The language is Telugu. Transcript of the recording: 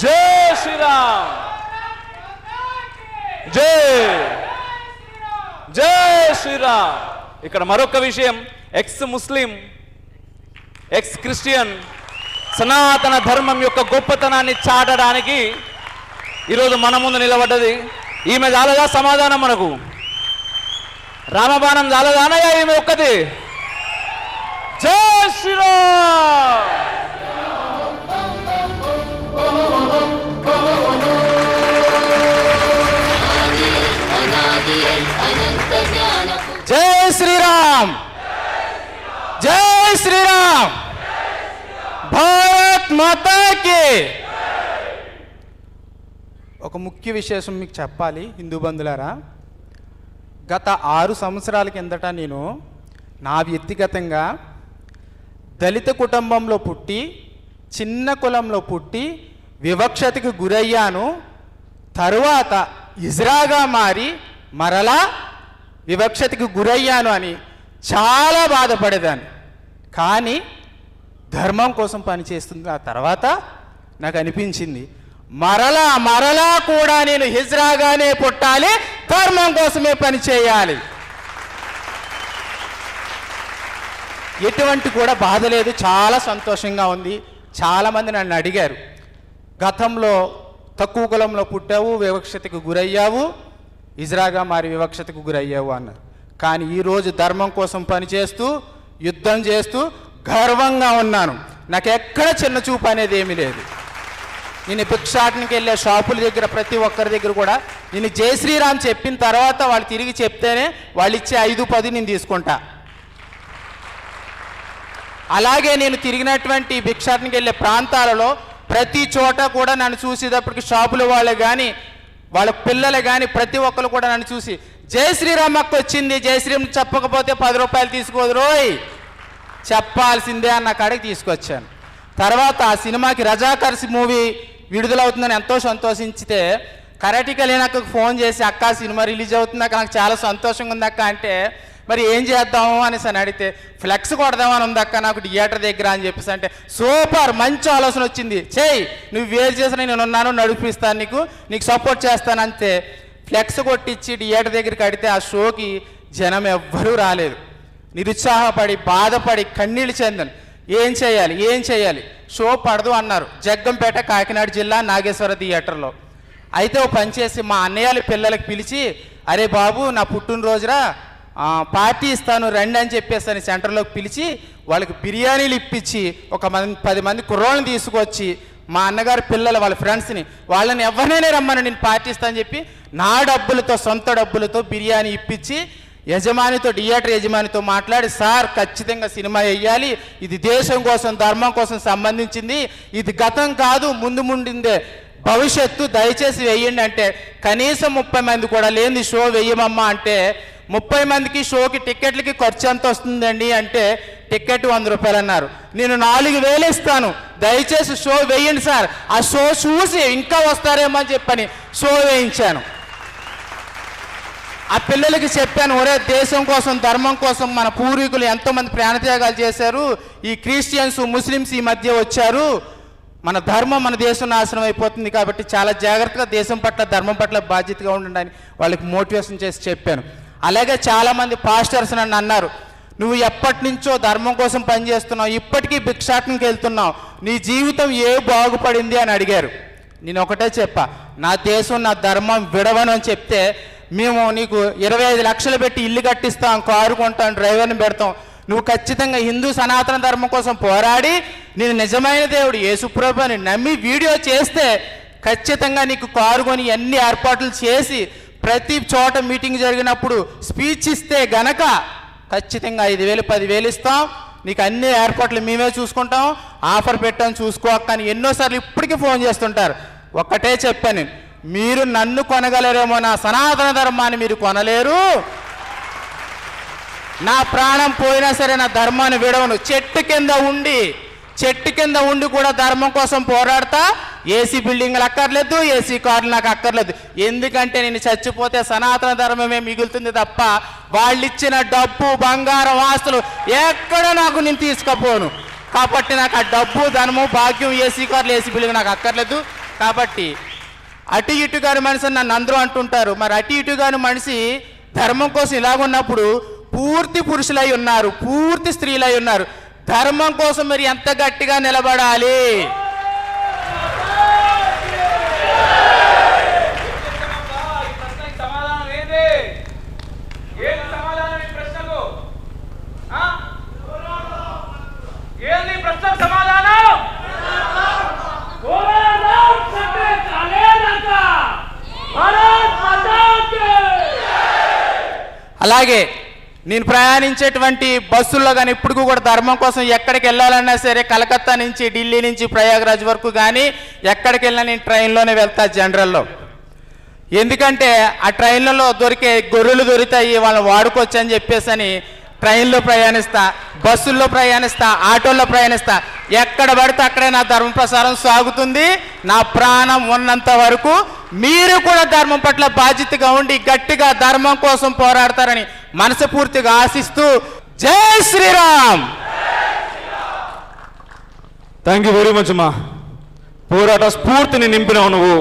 జై శ్రీరామ్. జై. జై శ్రీరామ్. ఇక్కడ మరొక విషయం ఎక్స్ ముస్లిం ఎక్స్ క్రిస్టియన్ సనాతన ధర్మం యొక్క గొప్పతనాన్ని చాటడానికి ఈరోజు మన ముందు నిలబడ్డది. ఈమె చాలదా సమాధానం మనకు? రామబాణం చాలదానయ్యా ఈమె ఒక్కది జై శ్రీరామ్. జై శ్రీరామ్! జై శ్రీరామ్! భారత్ మాతాకి! ఒక ముఖ్య విశేషం మీకు చెప్పాలి హిందూ బంధులారా. గత ఆరు సంవత్సరాల కిందట నేను నా వ్యక్తిగతంగా దళిత కుటుంబంలో పుట్టి చిన్న కులంలో పుట్టి వివక్షతకు గురయ్యాను. తరువాత ఇజ్రాగా మారి మరలా వివక్షతకు గురయ్యాను అని చాలా బాధపడేదాన్ని. కానీ ధర్మం కోసం పనిచేస్తుంది ఆ తర్వాత నాకు అనిపించింది మరలా మరలా కూడా నేను హిజ్రాగానే పుట్టాలి ధర్మం కోసమే పని చేయాలి. ఎటువంటి కూడా బాధ లేదు చాలా సంతోషంగా ఉంది. చాలామంది నన్ను అడిగారు గతంలో తక్కువ కులంలో పుట్టావు వివక్షతకు గురయ్యావు ఇజ్రాగా మారి వివక్షతకు గురయ్యావు అన్నారు. కానీ ఈరోజు ధర్మం కోసం పనిచేస్తూ యుద్ధం చేస్తూ గర్వంగా ఉన్నాను. నాకు ఎక్కడ చిన్న చూపు అనేది ఏమీ లేదు. నేను భిక్షాటనికి వెళ్ళే షాపుల దగ్గర ప్రతి ఒక్కరి దగ్గర కూడా నేను జై శ్రీరామ్ చెప్పిన తర్వాత వాళ్ళు తిరిగి చెప్తేనే వాళ్ళు ఇచ్చే ఐదు పది నేను తీసుకుంటా. అలాగే నేను తిరిగినటువంటి భిక్షాటనికి వెళ్ళే ప్రాంతాలలో ప్రతి చోట కూడా నన్ను చూసేటప్పటికి షాపుల వాళ్ళు కానీ వాళ్ళ పిల్లలు కానీ ప్రతి ఒక్కరు కూడా నన్ను చూసి జై శ్రీరామ్ అక్క వచ్చింది జై శ్రీరామ్ చెప్పకపోతే పది రూపాయలు తీసుకోదురోయ్ చెప్పాల్సిందే అన్న కాడికి తీసుకొచ్చాను. తర్వాత ఆ సినిమాకి రజాకర్స్ మూవీ విడుదలవుతుందని ఎంతో సంతోషించితే కరాటిక లేనక్కకు ఫోన్ చేసి అక్క సినిమా రిలీజ్ అవుతుందాక నాకు చాలా సంతోషంగా ఉంది అక్క అంటే మరి ఏం చేద్దాము అనేసి అని అడిగితే ఫ్లెక్స్ కొడదామని ఉంది అక్క నాకు థియేటర్ దగ్గర అని చెప్పేసి అంటే సూపర్ మంచి ఆలోచన వచ్చింది. చేయి నువ్వు వేరు చేసిన నేను ఉన్నాను నడిపిస్తాను నీకు నీకు సపోర్ట్ చేస్తాను అంతే. ఫ్లెక్స్ కొట్టించి థియేటర్ దగ్గరికి అడితే ఆ షోకి జనం ఎవ్వరూ రాలేదు. నిరుత్సాహపడి బాధపడి కన్నీళ్ళు చెందను ఏం చేయాలి ఏం చేయాలి? షో పడదు అన్నారు. జగ్గంపేట కాకినాడ జిల్లా నాగేశ్వర థియేటర్లో. అయితే ఓ పని చేసి మా అన్నయ్యల పిల్లలకి పిలిచి అరే బాబు నా పుట్టినరోజురా పార్టీ ఇస్తాను రండి అని చెప్పేసి అని సెంటర్లోకి పిలిచి వాళ్ళకి బిర్యానీలు ఇప్పించి ఒక మంది పది మంది కుర్రోళ్ళని తీసుకొచ్చి మా అన్నగారి పిల్లలు వాళ్ళ ఫ్రెండ్స్ని వాళ్ళని ఎవరినైనా రమ్మని నేను పార్టీ ఇస్తానని చెప్పి నా డబ్బులతో సొంత డబ్బులతో బిర్యానీ ఇప్పించి యజమానితో థియేటర్ యజమానితో మాట్లాడి సార్ ఖచ్చితంగా సినిమా వేయాలి. ఇది దేశం కోసం ధర్మం కోసం సంబంధించింది. ఇది గతం కాదు ముందు ముండిందే భవిష్యత్తు దయచేసి వేయండి అంటే కనీసం ముప్పై మంది కూడా లేని షో వేయమమ్మా అంటే ముప్పై మందికి షోకి టికెట్లకి ఖర్చు ఎంత వస్తుందండి అంటే టికెట్ వంద రూపాయలు అన్నారు. నేను నాలుగు వేలు ఇస్తాను. దయచేసి షో వేయండి సార్. ఆ షో చూసి ఇంకా వస్తారేమో అని చెప్పని షో వేయించాను. ఆ పిల్లలకి చెప్పాను ఒరే దేశం కోసం ధర్మం కోసం మన పూర్వీకులు ఎంతోమంది ప్రాణత్యాగాలు చేశారు. ఈ క్రిస్టియన్స్ ముస్లిమ్స్ ఈ మధ్య వచ్చారు. మన ధర్మం మన దేశం నాశనం అయిపోతుంది కాబట్టి చాలా జాగ్రత్తగా దేశం పట్ల ధర్మం పట్ల బాధ్యతగా ఉండండి అని వాళ్ళకి మోటివేషన్ చేసి చెప్పాను. అలాగే చాలామంది పాస్టర్స్ నన్ను అన్నారు నువ్వు ఎప్పటి నుంచో ధర్మం కోసం పనిచేస్తున్నావు ఇప్పటికీ భిక్షాటనకి వెళ్తున్నావు నీ జీవితం ఏ బాగుపడింది? అని అడిగారు. నేను ఒకటే చెప్పా నా దేశం నా ధర్మం విడవను అని చెప్తే మేము నీకు ఇరవై ఐదు లక్షలు పెట్టి ఇల్లు కట్టిస్తాం కారు కొంటాం డ్రైవర్ని పెడతాం నువ్వు ఖచ్చితంగా హిందూ సనాతన ధర్మం కోసం పోరాడి నేను నిజమైన దేవుడు యేసుప్రభు అని నమ్మి వీడియో చేస్తే ఖచ్చితంగా నీకు కారు కొని అన్ని ఏర్పాట్లు చేసి ప్రతి చోట మీటింగ్ జరిగినప్పుడు స్పీచ్ ఇస్తే గనక ఖచ్చితంగా ఐదు వేలు పదివేలు ఇస్తాం. నీకు అన్ని ఏర్పాట్లు మేమే చూసుకుంటాం. ఆఫర్ పెట్టాం చూసుకోక అని ఎన్నోసార్లు ఇప్పటికీ ఫోన్ చేస్తుంటారు. ఒక్కటే చెప్పాను మీరు నన్ను కొనగలరేమో నా సనాతన ధర్మాన్ని మీరు కొనలేరు. నా ప్రాణం పోయినా సరే నా ధర్మాన్ని విడవను. చెట్టు కింద ఉండి చెట్టు కింద ఉండి కూడా ధర్మం కోసం పోరాడతా. ఏసీ బిల్డింగ్లు అక్కర్లేదు ఏసీ కార్లు నాకు అక్కర్లేదు. ఎందుకంటే నేను చచ్చిపోతే సనాతన ధర్మమే మిగులుతుంది తప్ప వాళ్ళు ఇచ్చిన డబ్బు బంగారం ఆస్తులు ఎక్కడ నాకు నేను తీసుకపోను. కాబట్టి నాకు ఆ డబ్బు ధనము భాగ్యం ఏసీ కార్లు ఏసీ బిల్డింగ్ నాకు అక్కర్లేదు. కాబట్టి అటు ఇటు కాని మనిషి అని నన్ను అందరూ అంటుంటారు. మరి అటు ఇటు కాని మనిషి ధర్మం కోసం ఇలాగున్నప్పుడు పూర్తి పురుషులై ఉన్నారు పూర్తి స్త్రీలై ఉన్నారు. ధర్మం కోసం మరి ఎంత గట్టిగా నిలబడాలి ఈ ప్రశ్నకి సమాధానం ఏంటి ఏంటి సమాధానం ఈ ప్రశ్నకు ఆ? ఏంది ఈ ప్రశ్నకు సమాధానం పోరాడదాం, సత్య చాలేదాకా. భారత్ మాతాకి అలాగే నేను ప్రయాణించేటువంటి బస్సుల్లో కానీ ఇప్పుడు కూడా ధర్మం కోసం ఎక్కడికి వెళ్ళాలన్నా సరే కలకత్తా నుంచి ఢిల్లీ నుంచి ప్రయాగరాజ్ వరకు కానీ ఎక్కడికి వెళ్ళినా నేను ట్రైన్లోనే వెళ్తా జనరల్లో. ఎందుకంటే ఆ ట్రైన్లలో దొరికే గొర్రెలు దొరుకుతాయి వాళ్ళని వాడుకోవచ్చు అని చెప్పేసి అని ట్రైన్లో ప్రయాణిస్తా బస్సుల్లో ప్రయాణిస్తా ఆటోల్లో ప్రయాణిస్తా. ఎక్కడ పడితే అక్కడే నా ధర్మ ప్రసారం సాగుతుంది. నా ప్రాణం ఉన్నంత వరకు మీరు కూడా ధర్మం పట్ల బాధ్యతగా ఉండి గట్టిగా ధర్మం కోసం పోరాడతారని మనస్ఫూర్తిగా ఆశిస్తూ జై Shriram! Thank you very much అమ్మా పోరాట స్ఫూర్తిని నింపినావు నువ్వు.